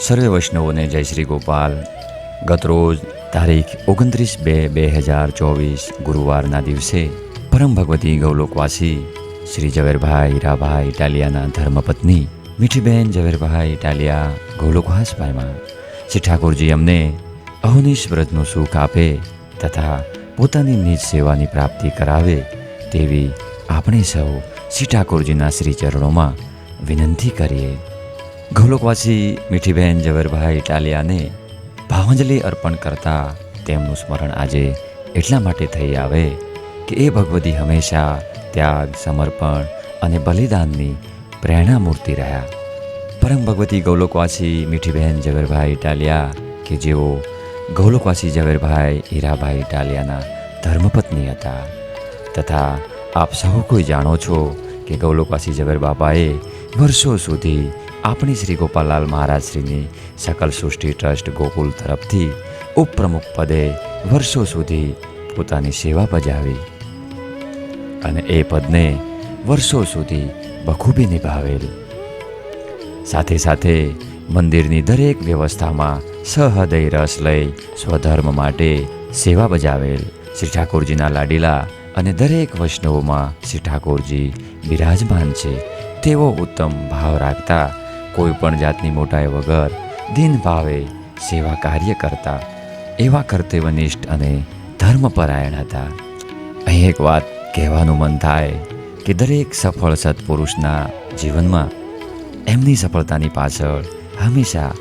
સર્વે વૈષ્ણવોને જય શ્રી ગોપાલ. ગતરોજ તારીખ ઓગણત્રીસ બે બે હજાર ચોવીસ ગુરુવારના દિવસે પરમ ભગવતી ગૌલોકવાસી શ્રી ઝવેરભાઈ હીરાભાઈ ઇટાલિયાના ધર્મપત્ની મીઠીબેન ઝવેરભાઈ ઇટાલિયા ગૌલોકવાસભાઈમાં શ્રી ઠાકોરજી અમને અહોનિશ વ્રતનું સુખ આપે તથા પોતાની નિજ સેવાની પ્રાપ્તિ કરાવે તેવી આપણે સૌ શ્રી ઠાકોરજીના શ્રી ચરણોમાં વિનંતી કરીએ. ગૌલોકવાસી મીઠીબહેન ઝવેરભાઈ ઇટાલિયાને ભાવાંજલિ અર્પણ કરતા તેમનું સ્મરણ આજે એટલા માટે થઈ આવે કે એ ભગવતી હંમેશા ત્યાગ, સમર્પણ અને બલિદાનની પ્રેરણા મૂર્તિ રહ્યા. પરમ ભગવતી ગૌલોકવાસી મીઠીબહેન ઝવેરભાઈ ઇટાલિયા કે જેઓ ગૌલોકવાસી ઝવેરભાઈ હીરાભાઈ ઇટાલિયાના ધર્મપત્ની હતા. તથા આપ સૌ કોઈ જાણો છો કે ગૌલોકવાસી ઝવેર બાપાએ વર્ષો સુધી આપણી શ્રી ગોપાલાલ મહારાજશ્રીની સકલ સૃષ્ટિ ટ્રસ્ટ ગોકુલ તરફથી ઉપપ્રમુખ પદે વર્ષો સુધી પોતાની સેવા બજાવી અને એ પદને વર્ષો સુધી બખૂબી નિભાવેલ. સાથે સાથે મંદિરની દરેક વ્યવસ્થામાં સહૃદય રસ લઈ સ્વધર્મ માટે સેવા બજાવેલ શ્રી ઠાકોરજીના લાડીલા અને દરેક વૈષ્ણવોમાં શ્રી ઠાકોરજી બિરાજમાન છે તેવો ઉત્તમ ભાવ રાખતા કોઈ પણ જાતની મોટાઈ વગર દિન ભાવે સેવા કાર્ય કરતા, એવા કર્તવ્યનિષ્ઠ અને ધર્મપરાયણ હતા. અહીં એક વાત કહેવાનું મન થાય કે દરેક સફળ સત્પુરુષના જીવનમાં એમની સફળતાની પાછળ હંમેશા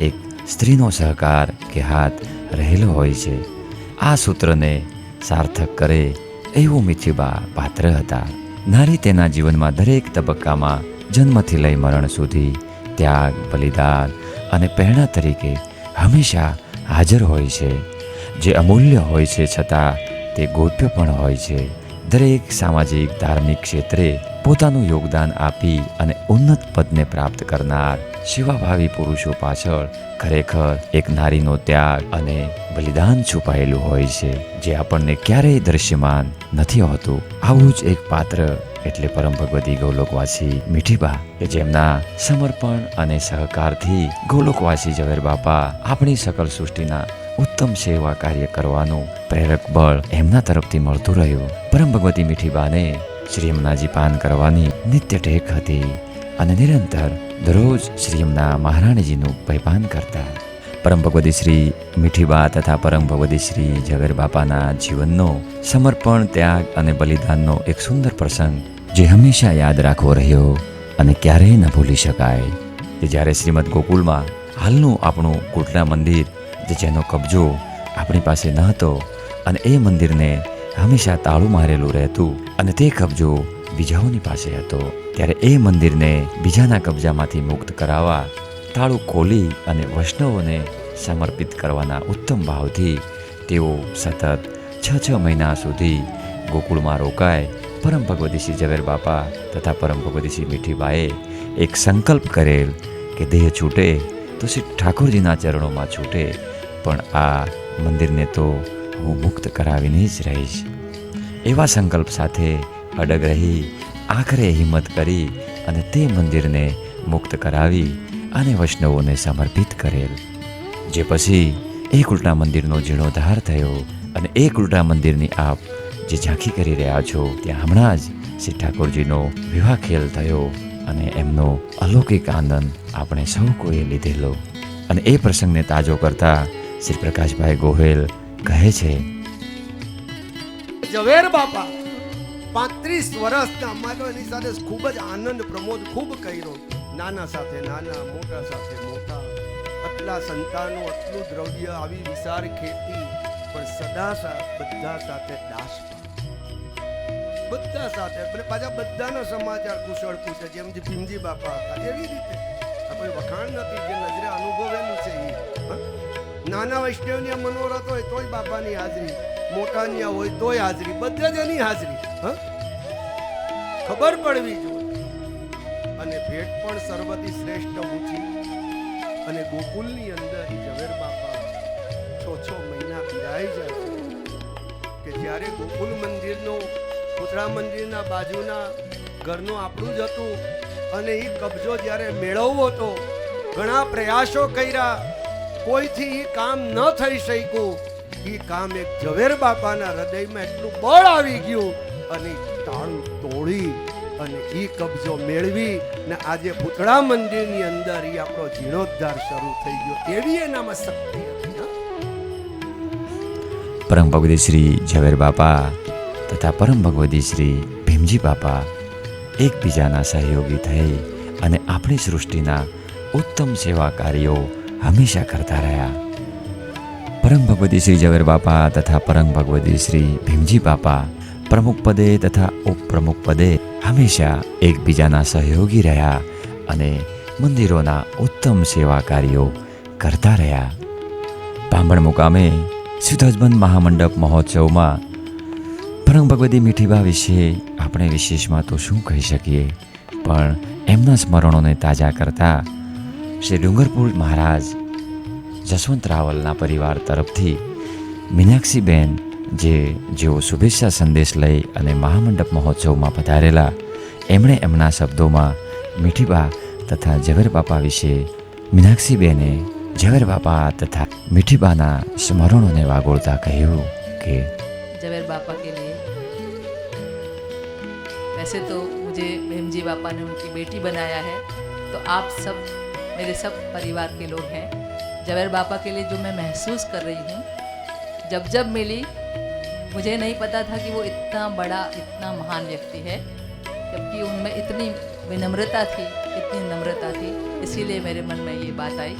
એક સ્ત્રીનો સહકાર કે હાથ રહેલો હોય છે. આ સૂત્રને સાર્થક કરે એવું મિથિબા પાત્ર હતા. નારી તેના જીવનમાં દરેક તબક્કામાં જન્મથી લઈ મરણ સુધી ત્યાગ, બલિદાન અને પ્રેરણા તરીકે હંમેશા હાજર હોય છે. જે અમૂલ્ય હોય છે છતાં તે ગોપ્ય પણ હોય છે. દરેક સામાજિક, ધાર્મિક ક્ષેત્રે પોતાનું યોગદાન આપી અને ઉન્નત પદને પ્રાપ્ત કરનાર સેવાભાવી પુરુષો પાછળ ખરેખર એક નારીનો ત્યાગ અને બલિદાન છુપાયેલું હોય છે, જે આપણને ક્યારેય દ્રશ્યમાન નથી હોતું. આવું જ એક પાત્ર એટલે પરમ ભગવતી ગૌલોકવાસી મીઠીબા કે જેમના સમર્પણ અને સહકારથી ગૌલોકવાસી ઝવેર બાપા આપણી સકલ સૃષ્ટિના ઉત્તમ સેવા કાર્ય કરવાનું પ્રેરક બળ એમના તરફથી મળતું રહ્યું. પરમ ભગવતી મીઠીબાને શ્રી યમુનાજી પાન કરવાની નિત્ય ટેક હતી અને નિરંતર દરરોજ શ્રી યમુના મહારાણીજીનું પૈપાન કરતા. પરમ ભગવતી શ્રી મીઠીબા તથા પરમ ભગવતી શ્રી ઝવેર બાપાના જીવનનો સમર્પણ, ત્યાગ અને બલિદાનનો એક સુંદર પ્રસંગ જે હંમેશા યાદ રાખવો રહ્યો અને ક્યારેય ન ભૂલી શકાય. કે જ્યારે શ્રીમદ ગોકુલમાં હાલનું આપણું કુટલા મંદિર, જે જેનો કબજો આપણી પાસે ન હતો અને એ મંદિરને હંમેશા તાળું મારેલું રહેતું અને તે કબજો બીજાઓની પાસે હતો, ત્યારે એ મંદિરને બીજાના કબજામાંથી મુક્ત કરાવવા, તાળું ખોલી અને વૈષ્ણવોને સમર્પિત કરવાના ઉત્તમ ભાવથી તેઓ સતત છ છ મહિના સુધી ગોકુળમાં રોકાય પરમ ભગવતીશ્રી ઝવેર બાપા તથા પરમ ભગવતીશ્રી મીઠીબાએ એક સંકલ્પ કરેલ કે દેહ છૂટે તો શ્રી ઠાકોરજીના ચરણોમાં છૂટે, પણ આ મંદિરને તો હું મુક્ત કરાવીને જ રહીશ. એવા સંકલ્પ સાથે અડગ રહી, આખરે હિંમત કરી અને તે મંદિરને મુક્ત કરાવી અને વૈષ્ણવોને સમર્પિત કરેલ. જે પછી એક ઉલટા મંદિરનો જીર્ણોદ્ધાર થયો અને એક ઉલટા મંદિરની આપ જે ઝાંખી કરી રહ્યા છો, ત્યાં હમણાં જ શ્રી ઠાકોરજીનો વિવાહ ખેલ થયો અને એમનો અલૌકિક આનંદ આપણે સૌ કોઈએ લીધેલો. અને એ પ્રસંગને તાજો કરતા શ્રી પ્રકાશભાઈ ગોહેલ કહે છે ઝવેર બાપા, પાંત્રીસ વર્ષના અમારો એની સાથે ખૂબ જ આનંદ પ્રમોદ ખૂબ કર્યો. નાના સાથે નાના, મોટા સાથે મોટા. આટલા સંતાનો, આટલું દ્રવ્ય આવી વિશાળ ખેતી. પણ સદા બધા સાથે દાસ બધા સાથે. પાછા બધાના સમાચાર કુશળ પૂછે જેમ જે ભીમજી બાપા હતા. એવી રીતે. આપણે વખાણ નથી, જે નજરે અનુભવેલું છે એ. નાના વૈષ્ણવની મનોરથ હોય તોય બાપાની હાજરી. મોટાની હોય તોય હાજરી. બધે જ એની હાજરી? ખબર પડવી જોઈએ. અને ભેટ પણ સર્વથી શ્રેષ્ઠ ઊંચી. અને ગોકુલની અંદર ઝવેર બાપા છ છ મહિના પીરાઈ જાય કે જ્યારે ગોકુલ મંદિરનો પુતળા મંદિરના બાજુના ઘરનું આપણું જ હતું. અને એ કબજો જ્યારે મેળવવો હતો, ઘણા પ્રયાસો કર્યા. કોઈથી એ કામ ન થઈ શક્યું. એ કામ એક ઝવેર બાપાના હૃદયમાં એટલું બળ આવી ગયું અને તાળું તોડી અને એ કબજો મેળવી ને આજે પૂતળા મંદિરની અંદર એ આપણો જીર્ણોદ્ધાર શરૂ થઈ ગયો. એવી એનામાં શક્તિ પરમ ભગવતી શ્રી ઝવેર બાપા તથા પરમ ભગવતી શ્રી ભીમજી બાપા એકબીજાના સહયોગી થઈ અને આપણી સૃષ્ટિના ઉત્તમ સેવા કાર્યો હંમેશા કરતા રહ્યા. પરમ ભગવતી શ્રી ઝવેર બાપા તથા પરમ ભગવતી શ્રી ભીમજી બાપા પ્રમુખ પદે તથા ઉપપ્રમુખ પદે હંમેશા એકબીજાના સહયોગી રહ્યા અને મંદિરોના ઉત્તમ સેવા કાર્યો કરતા રહ્યા. ભાંભણ મુકામે સુધજબંધ મહામંડપ મહોત્સવમાં પરમ ભગવતી મીઠીબા વિશે આપણે વિશેષમાં તો શું કહી શકીએ? પણ એમના સ્મરણોને તાજા કરતા શ્રી ડુંગરપુર મહારાજ જસવંત રાવલના પરિવાર તરફથી મીનાક્ષીબેન, જે જેઓ શુભેચ્છા સંદેશ લઈ અને મહામંડપ મહોત્સવમાં પધારેલા, એમણે એમના શબ્દોમાં મીઠીબા તથા ઝવેર બાપા વિશે મીનાક્ષીબેને ઝવેર બાપા તથા મીઠીબાના સ્મરણોને વાગોળતા કહ્યું કે ઝવેર બાપા કે લીએ वैसे तो मुझे भीम जी बापा ने उनकी बेटी बनाया है तो आप सब, मेरे सब परिवार के लोग हैं। जवेर बापा के लिए जो मैं महसूस कर रही हूँ, जब जब मिली, मुझे नहीं पता था कि वो इतना बड़ा, इतना महान व्यक्ति है, जबकि उनमें इतनी विनम्रता थी, इतनी नम्रता थी, इसीलिए मेरे मन में ये बात आई।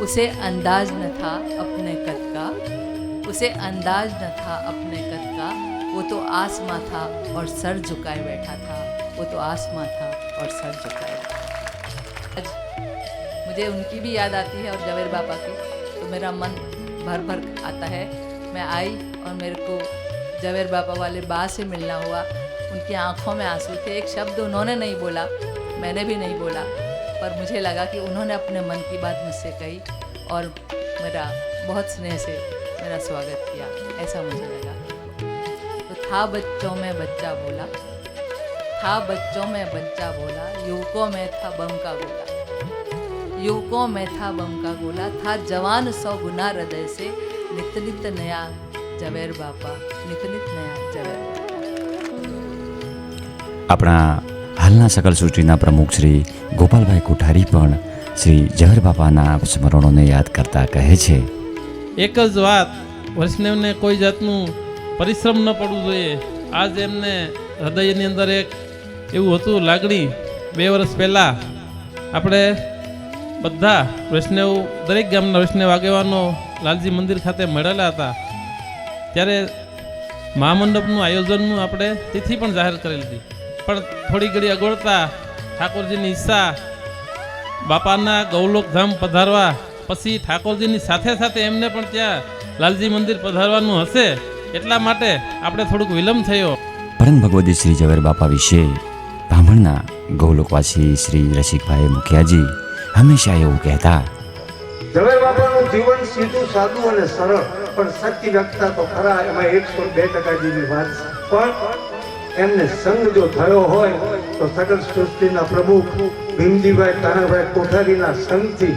उसे अंदाज न था अपने कद का, उसे अंदाज न था अपने कद का वो तो आसमां था और सर झुकाए बैठा था। वो तो आसमां था और सर झुकाए आज मुझे उनकी भी याद आती है और जवेर बाबा की। तो मेरा मन भर भर आता है। मैं आई और मेरे को जवेर बाबा वाले बा से मिलना हुआ। उनकी आँखों में आँसू थे। एक शब्द उन्होंने नहीं बोला, मैंने भी नहीं बोला। पर मुझे लगा कि उन्होंने अपने मन की बात मुझसे कही और मेरा बहुत स्नेह से मेरा स्वागत किया। ऐसा मुझे लगा। था बच्चों में बच्चा बोला था बच्चों में बच्चा बोला युवकों में था बम का गोला युवकों में था बम का गोला था जवान सौ गुना हृदय से नित नित नया जवेर बापा नित नित नया जवेर बापा આપણા હાલના સકલ સૃષ્ટિના પ્રમુખ શ્રી ગોપાલભાઈ કોઠારી પણ શ્રી ઝવેર બાપાના સ્મરણોને યાદ કરતા કહે છે એક જ વાત વૈષ્ણવને કોઈ જાતનું પરિશ્રમ ન પડવું જોઈએ. આજ એમને હૃદયની અંદર એક એવું હતું લાગણી. બે વર્ષ પહેલાં આપણે બધા વૈષ્ણવ, દરેક ગામના વૈષ્ણવ આગેવાનો લાલજી મંદિર ખાતે મળેલા હતા. ત્યારે મહામંડપનું આયોજનનું આપણે તિથિ પણ જાહેર કરેલી હતી. પણ થોડી ઘડી અગવડતા ઠાકોરજીની ઈચ્છા બાપાના ગૌલોકધામ પધારવા, પછી ઠાકોરજીની સાથે સાથે એમને પણ ત્યાં લાલજી મંદિર પધારવાનું હશે. એટલા માટે આપણે થોડુંક વિલંબ થયો. પરમ ભગવતી શ્રી ઝવેર બાપા વિશે બ્રાહ્મણના ગૌલોકવાસી શ્રી રસિકભાઈ મુખિયાજી હંમેશા એવું કહેતા ઝવેર બાપાનું જીવન સીધું સાદું અને સરળ પણ શક્તિ વ્યક્તતા તો ખરા એમાં એકસો બે ટકા જેવી વાત છે. પણ એમને સંગ જો થયો હોય તો સકલ સૃષ્ટિના પ્રમુખ ભીમજીભાઈ તાનાભાઈ કોઠારીના સંગથી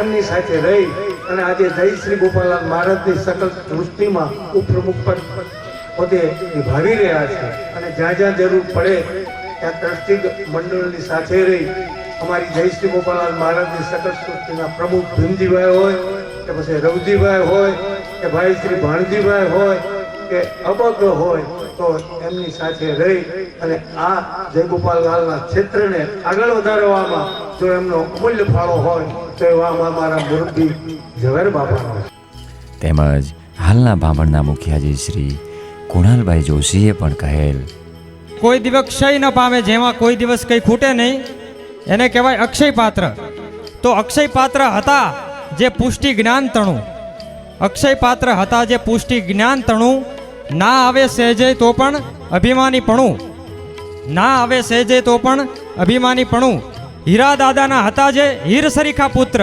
એમની સાથે રહી અને આજે જય શ્રી ગોપાલાલ મહારાજની સકલ સૃષ્ટિમાં ઉપપ્રમુખ પદ પોતે નિભાવી રહ્યા છે. અને જ્યાં જ્યાં જરૂર પડે ત્યાં ટ્રસ્ટી મંડળની સાથે રહી અમારી જય શ્રી ગોપાલાલ મહારાજની સકલ સૃષ્ટિના પ્રમુખ ભીમજીભાઈ હોય, કે પછી રવજીભાઈ હોય, કે ભાઈ શ્રી ભાણજીભાઈ હોય કે અબગ હોય તો એમની સાથે રહી અને આ જયગોપાલ ક્ષેત્રને આગળ વધારવામાં જો એમનો અમૂલ્ય ફાળો હોય તો એવામાં મારા મુરબી ઝવેર બાપાનો તેમજ હાલના બ્રાહ્મણના મુખિયાજી શ્રી કુણાલભાઈ જોશીએ પણ કહેલ. કોઈ દિવસ ક્ષય ન પામે જેમાં કોઈ દિવસ કંઈ ખૂટે નહીં. એને કહેવાય અક્ષય પાત્ર. તો અક્ષય પાત્ર હતા જે પુષ્ટિ જ્ઞાન તણું. અક્ષય પાત્ર હતા જે પુષ્ટિ જ્ઞાન તણું. ના આવે સહેજે તો પણ અભિમાનીપણું. ના આવે સહેજે તો પણ અભિમાનીપણું. હીરા દાદાના હતા જે હીર સરીખા પુત્ર.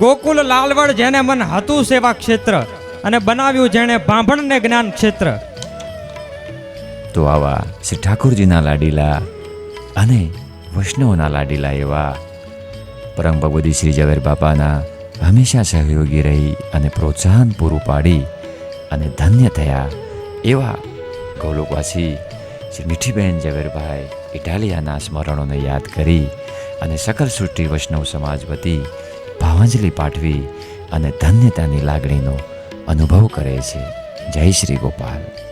ગોકુલ લાલવડ જેને મન હતું સેવા ક્ષેત્ર અને બનાવ્યું જેણે બ્રાહ્મણને જ્ઞાન ક્ષેત્ર. તો આવા શ્રી ઠાકોરજીના લાડીલા અને વૈષ્ણવના લાડીલા એવા પરમ ભગવતી શ્રી ઝવેર બાપાના હંમેશા સહયોગી રહી અને પ્રોત્સાહન પૂરું પાડી અને ધન્ય થયા. એવા ગૌલોકવાસી શ્રી મીઠીબેન ઝવેરભાઈ ઇટાલિયાના સ્મરણોને યાદ કરી અને સકલ સૃષ્ટિ વૈષ્ણવ સમાજ વતી ભાવાંજલિ પાઠવી અને ધન્યતાની લાગણીનો અનુભવ કરે છે. જય શ્રી ગોપાલ.